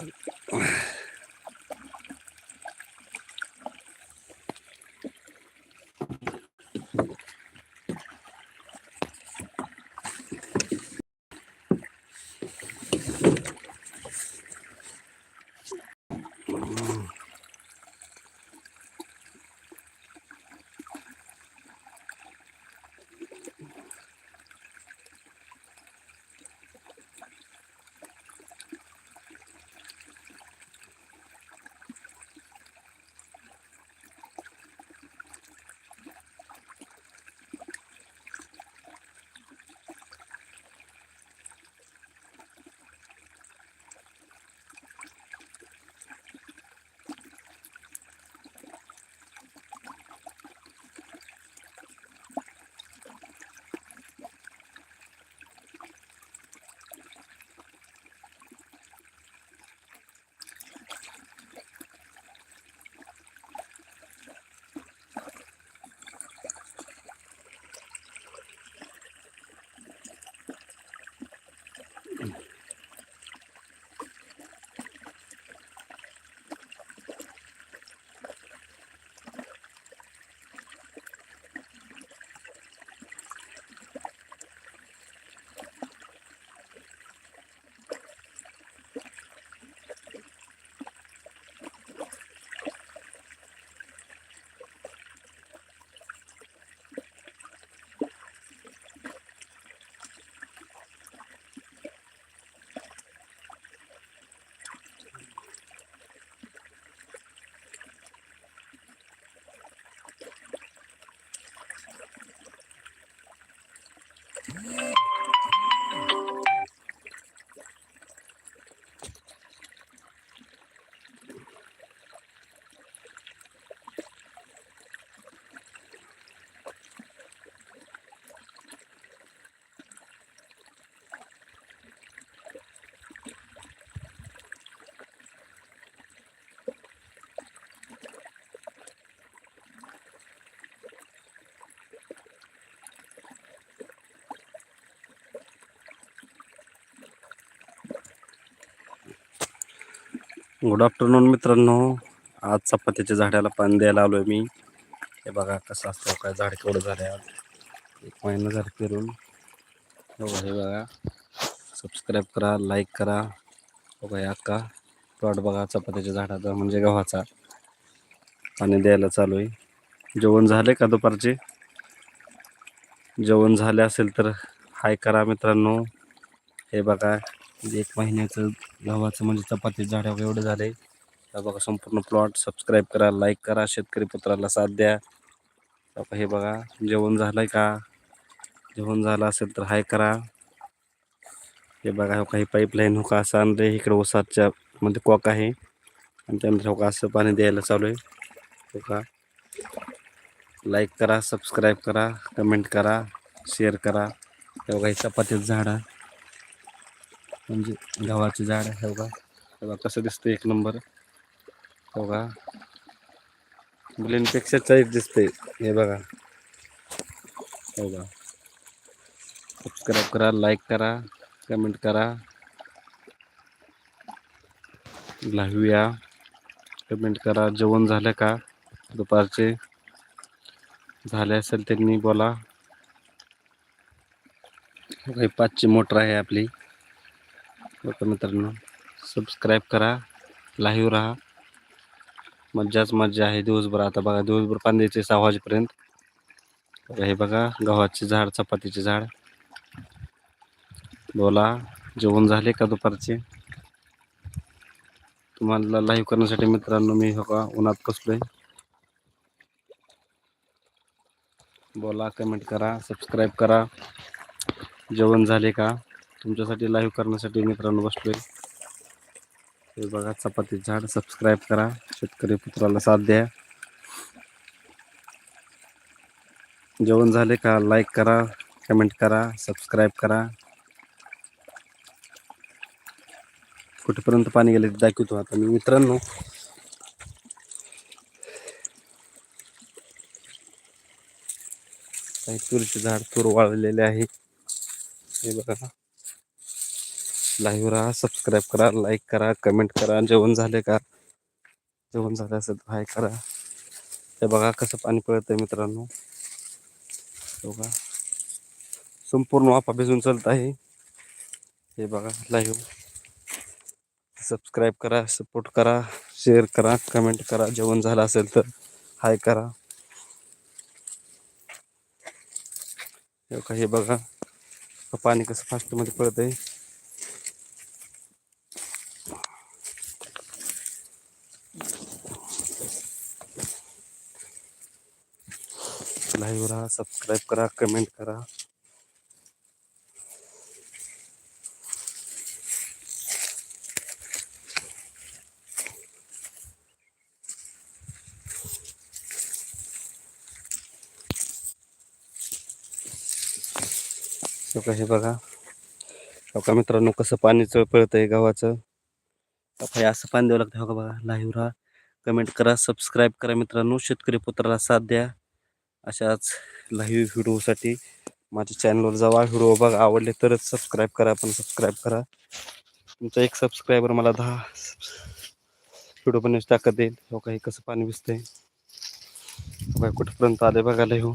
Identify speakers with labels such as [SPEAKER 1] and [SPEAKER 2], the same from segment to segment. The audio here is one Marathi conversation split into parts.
[SPEAKER 1] Okay. गुड आफ्टरनून मित्रांनो. आज चपात्याच्या झाडाला पाणी द्यायला आलो आहे मी. हे बघा कसं असतं काय झाड केवढं झालं आज एक महिना झालं फिरून हे बघा हे बघा. सबस्क्राईब करा लाईक करा. बघा या अक्का प्लॉट बघा चपात्याच्या झाडाचा म्हणजे गव्हाचा. पाणी द्यायला चालू आहे. जेवण झाले का दुपारचे? जेवण झाले असेल तर हाय करा मित्रांनो. हे बघा म्हणजे एक महिन्याचं गव्हाचं म्हणजे चपाती झाडावर एवढं झालं आहे बघा संपूर्ण प्लॉट सबस्क्राईब करा लाईक करा शेतकरी पुत्राला साथ द्या. हे बघा जेवण झालं आहे का? जेवण झालं असेल तर हाय करा. हे बघा हो काही पाईपलाईन हो का असं आणलंय. इकडे ओसाच्या मध्ये कॉक आहे. आणि त्यानंतर हो का असं पाणी द्यायला चालू आहे. हो का? लाईक करा सबस्क्राईब करा कमेंट करा शेअर करा. तेव्हा काही हे चपातीचं म्हणजे गव्हाचे झाड आहे हो बघा बघा कसं दिसतंय एक नंबर. हो बघा मुलींपेक्षा चाळीस दिसते हे बघा. हो बघा सबस्क्राईब करा लाईक करा कमेंट करा. लाहूया कमेंट करा जेवण झालं का? दुपारचे. झाले असेल त्यांनी बोला. काही पाचची मोटर आहे आपली. बघा मित्रांनो सबस्क्राईब करा लाईव्ह राहा. मज्जाच मज्जा आहे दिवसभर. आता बघा दिवसभर पाणी सहा वाजेपर्यंत. हे बघा गव्हाचे झाड चपातीचे झाड. बोला जेवण झाले का दुपारचे? तुम्हाला लाईव्ह करण्यासाठी मित्रांनो मी हो का उन्हात बसलोय. बोला कमेंट करा सबस्क्राईब करा. जेवण झाले का? तुमच्यासाठी लाईव्ह करण्यासाठी मित्रांनो बसलोय. हे बघा चपाती झाड सबस्क्राईब करा. शेतकरी पुत्राला साथ द्या. जेवण झाले का लाईक करा कमेंट करा सबस्क्राईब करा. कुठेपर्यंत पाणी गेले ते दाखवतो आता मी. मित्रांनो काही तुरीचे झाड तूर वाळलेले आहे. हे बघा. लाईव्ह राहा सबस्क्राईब करा लाईक करा कमेंट करा जेवण झाले का? जेवण झालं असेल तर हाय करा. हे बघा कसं पाणी पळतं मित्रांनो. बघा. संपूर्ण वाफा भिजून चालत आहे. हे बघा लाईव्ह सबस्क्राईब करा सपोर्ट करा शेअर करा कमेंट करा जेवण झालं असेल तर हाय करा. हे बघा हे बघा. पाणी कसं फास्टमध्ये पळत आहे लाईव्ह राहा सबस्क्राईब करा कमेंट करा. हे बघा हे बघा. का मित्रांनो कसं पाणी चळपळत आहे गावाचं. असं पाणी द्यावं लागतं हो का बघा. लाईव्ह राहा कमेंट करा सबस्क्राईब करा मित्रांनो. शेतकरी पुत्राला साथ द्या. अशाच लाईव्ह व्हिडिओसाठी माझ्या चॅनलवर जावा व्हिडिओ बघा आवडले तरच सबस्क्राईब करा पण सबस्क्राईब करा. तुमचा एक सबस्क्रायबर मला दहा व्हिडिओ पण ताकद देईल. हो काही कसं पाणी भिजतंय? हो बघा कुठपर्यंत आले बघायला हो.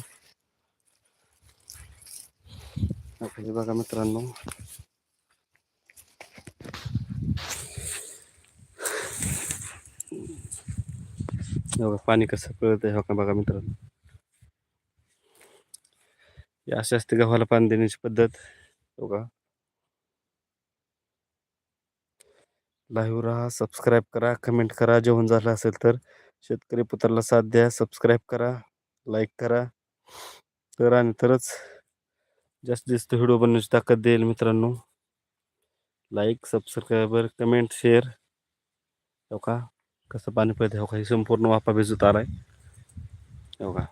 [SPEAKER 1] हो हे बघा मित्रांनो. हो पाणी कसं पळत आहे हो का बघा मित्रांनो. ही अशी असते गव्हाला पाणी देण्याची पद्धत? हो बघा लाईव्ह राहा सबस्क्राईब करा कमेंट करा जेवण झालं असेल तर. शेतकरी पुत्राला साथ द्या सबस्क्राईब करा लाईक करा. तर आणि तरच जास्तीत जास्त व्हिडिओ बनवण्याची ताकद देईल मित्रांनो. लाईक सबस्क्राईबर कमेंट शेअर हो का? कसं पाणी पळते हो का? हे संपूर्ण वाफा भिजत आलाय. हो का?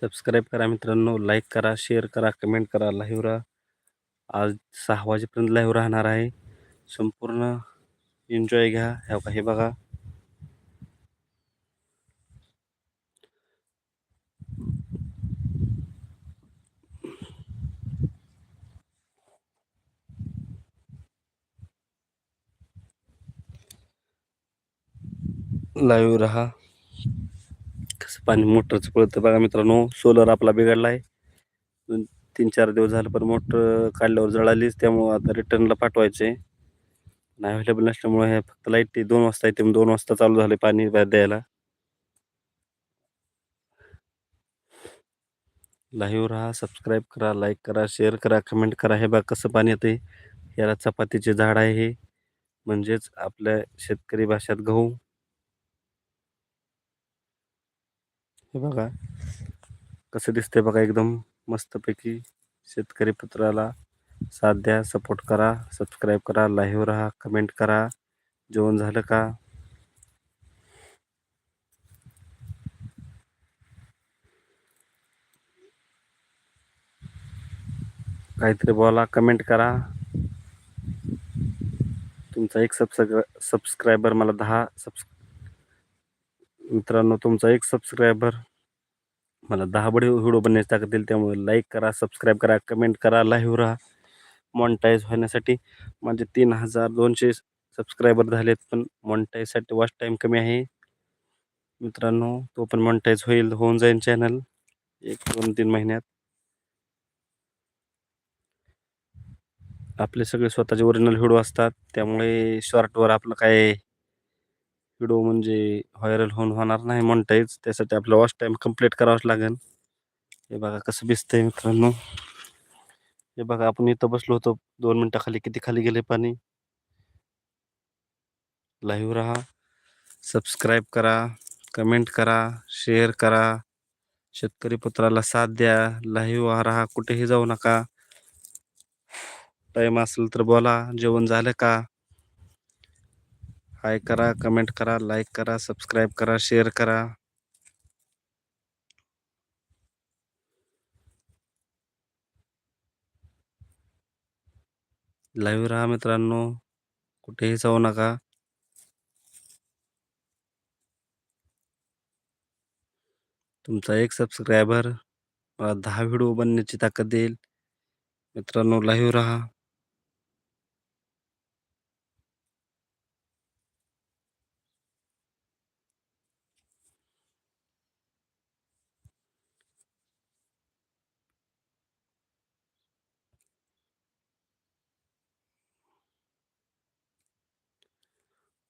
[SPEAKER 1] सबस्क्राईब करा मित्रांनो लाईक करा शेअर करा कमेंट करा. लाईव्ह राहा आज सहा वाजेपर्यंत लाईव्ह राहणार आहे. संपूर्ण एन्जॉय घ्या. हे का हे बघा. लाईव्ह राहा कसं पाणी मोटरचं पळतं. बघा मित्रांनो सोलर आपला बिघडला आहे दोन तीन चार दिवस झालं पण मोटर काढल्यावर जळालीच त्यामुळं आता रिटर्नला पाठवायचे नाही अवेलेबल नसल्यामुळे हे फक्त लाइट दोन वाजता येते दोन वाजता चालू झाले पाणी द्यायला. लाईव्ह राहा सबस्क्राईब करा लाईक करा शेअर करा कमेंट करा. हे बघा कसं पाणी येते याला चपातीचे झाड आहे हे. म्हणजेच आपल्या शेतकरी भाषेत गहू. हे बघा. कसं दिसतंय बघा एकदम मस्तपैकी शेतकरी पुत्राला साथ द्या सपोर्ट करा सबस्क्राईब करा लाईव्ह राहा कमेंट करा. जेवण झालं का? काहीतरी बोला कमेंट करा. तुमचा एक सबस्क्रा सबस्क्रायबर मला दहा सबस्क्रा मित्रांनो तुमचा एक सबस्क्रायबर मला दहा बडे व्हिडिओ बनण्याची ताकद देईल त्यामुळे लाईक करा सबस्क्राईब करा कमेंट करा लाईव्ह राहा. मॉनिटाईज होण्यासाठी माझे तीन हजार दोनशे सबस्क्रायबर झालेत पण मॉनिटाईजसाठी वॉच टाईम कमी आहे. मित्रांनो तो पण मॉनिटाईज होईल होऊन जाईल चॅनल एक दोन तीन महिन्यात. आपले सगळे स्वतःचे ओरिजिनल व्हिडिओ असतात त्यामुळे शॉर्टवर आपलं काय व्हिडिओ म्हणजे व्हायरल होऊन होणार नाही मॉनिटाईज त्यासाठी आपलं वॉच टाईम कंप्लीट करावंच लागेल. हे बघा कसं भिजतंय मित्रांनो. हे बघा आपण इथं बसलो होतो. दोन मिनटाखाली किती खाली गेले पाणी? लाईव्ह राहा. सबस्क्राईब करा. कमेंट करा. शेअर करा. शेतकरी पुत्राला साथ द्या. लाईव्ह राहा. कुठेही जाऊ नका. टाईम असेल तर बोला. जेवण झालं का? हाय करा कमेंट करा लाईक करा सबस्क्राईब करा शेअर करा. लाईव्ह राहा मित्रांनो. कुठेही जाऊ नका. तुमचा एक सबस्क्रायबर मला दहा व्हिडिओ बनण्याची ताकद देईल. मित्रांनो लाईव्ह राहा.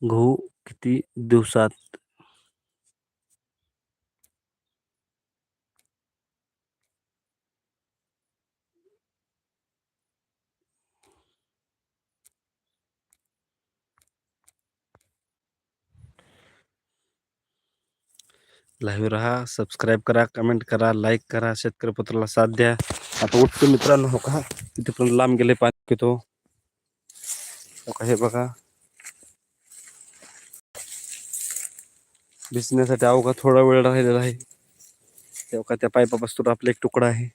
[SPEAKER 1] गहू किती दिवसात? लाईव्ह राहा सबस्क्राईब करा कमेंट करा लाईक करा शेतकरी पत्राला साथ द्या. आता उठतो मित्रांनो हो का? पण लांब गेले पाणी पितो. हो हे बघा. भिजण्यासाठी अवघा थोडा वेळ राहिलेला आहे. तेव्हा त्या पायपापासून आपला एक तुकडा आहे.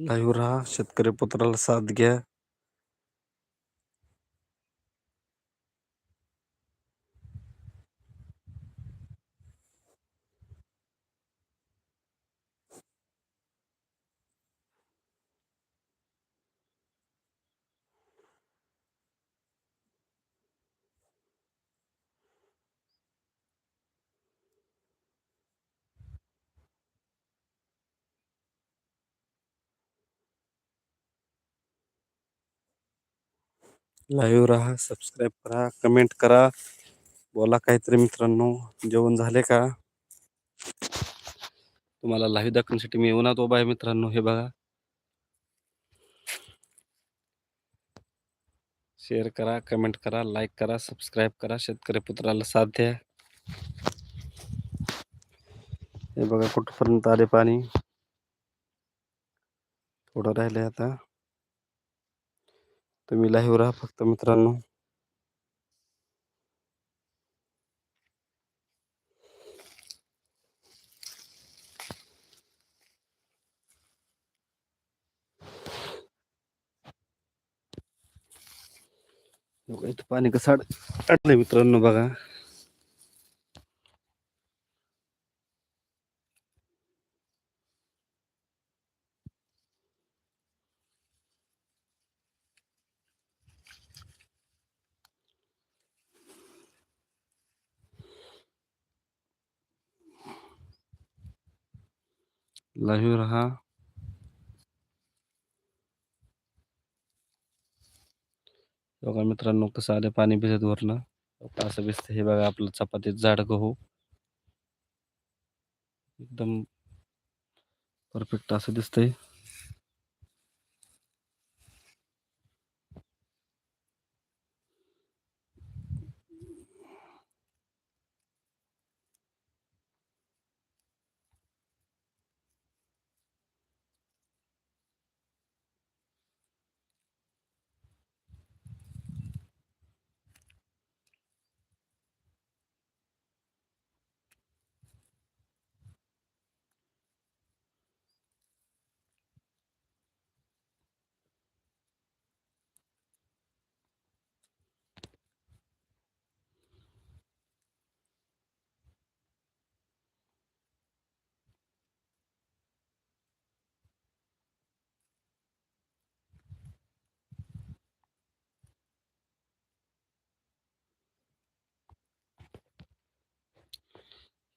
[SPEAKER 1] लाईव्ह राहा शेतकरी पुत्राला साथ घ्या लाईव्ह राहा सबस्क्राईब करा कमेंट करा. बोला काहीतरी मित्रांनो, जेवण झाले का? तुम्हाला लाईव्ह दाखवण्यासाठी मी उन्हात उभा आहे मित्रांनो, हे करा कमेंट करा लाईक करा सबस्क्राईब करा. शेतकरी पुत्राला साथ द्या. हे बघा पाणी? थोडं आता. तुम्ही लाईव्ह राहा फक्त मित्रांनो. पाणी कसं अड अडलंय मित्रांनो बघा. लाईव्ह राहा बघा मित्रांनो कसं आलं पाणी भिजत वरनं. असं भिजतं हे बघा आपलं चपातीत जाड गहू. एकदम परफेक्ट असं दिसतंय.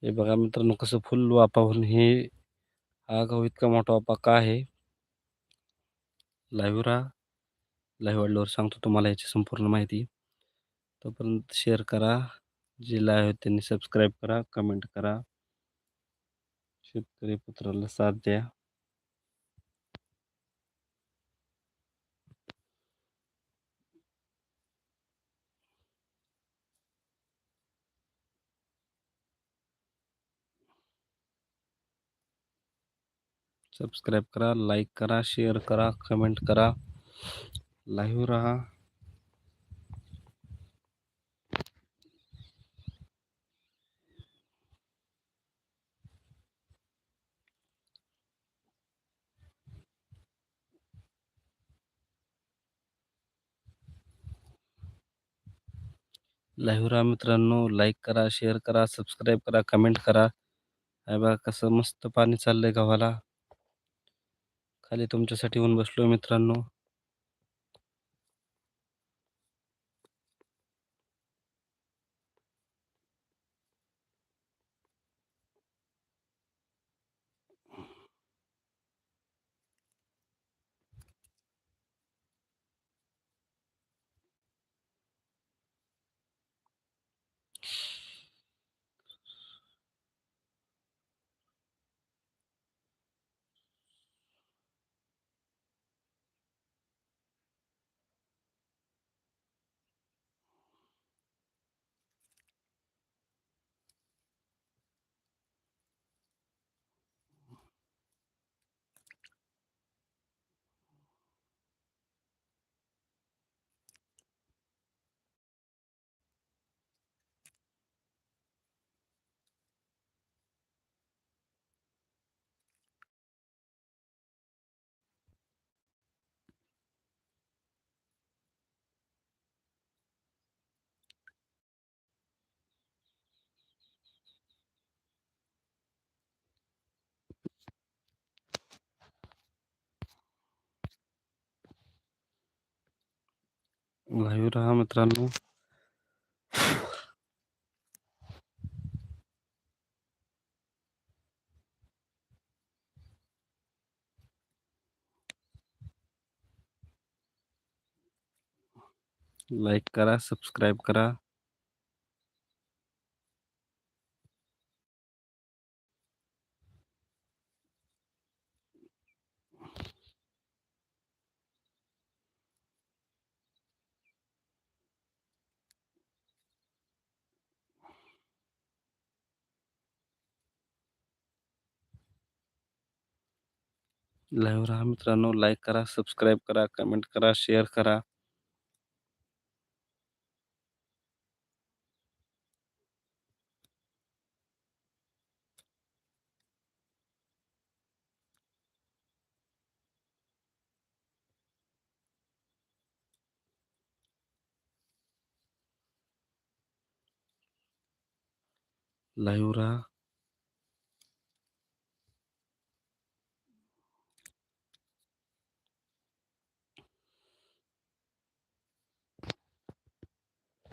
[SPEAKER 1] हे बघा मित्रांनो कसं फुल वापाहून हे हा गहू इतका मोठा वापा का आहे? लाईव्ह राहा. लाईव्ह वाढल्यावर सांगतो तुम्हाला याची संपूर्ण माहिती. तोपर्यंत शेअर करा. जे लाईव्ह आहेत त्यांनी सबस्क्राईब करा कमेंट करा. शेतकरी पुत्राला साथ द्या. सबस्क्राईब करा लाईक करा शेअर करा कमेंट करा। लाईव्ह राहा। लाईव्ह राहा मित्रांनो लाईक करा शेअर करा सबस्क्राईब करा कमेंट करा। बघा कसं मस्त पाणी चाललंय गावाला। खाली तुमच्यासाठी येऊन बसलो मित्रांनो. लाईव्ह राहा मित्रांनो. लाईक करा सबस्क्राईब करा. लाईव्ह राहा मित्रांनो लाईक करा सबस्क्राईब करा कमेंट करा शेअर करा. लाईव्ह राहा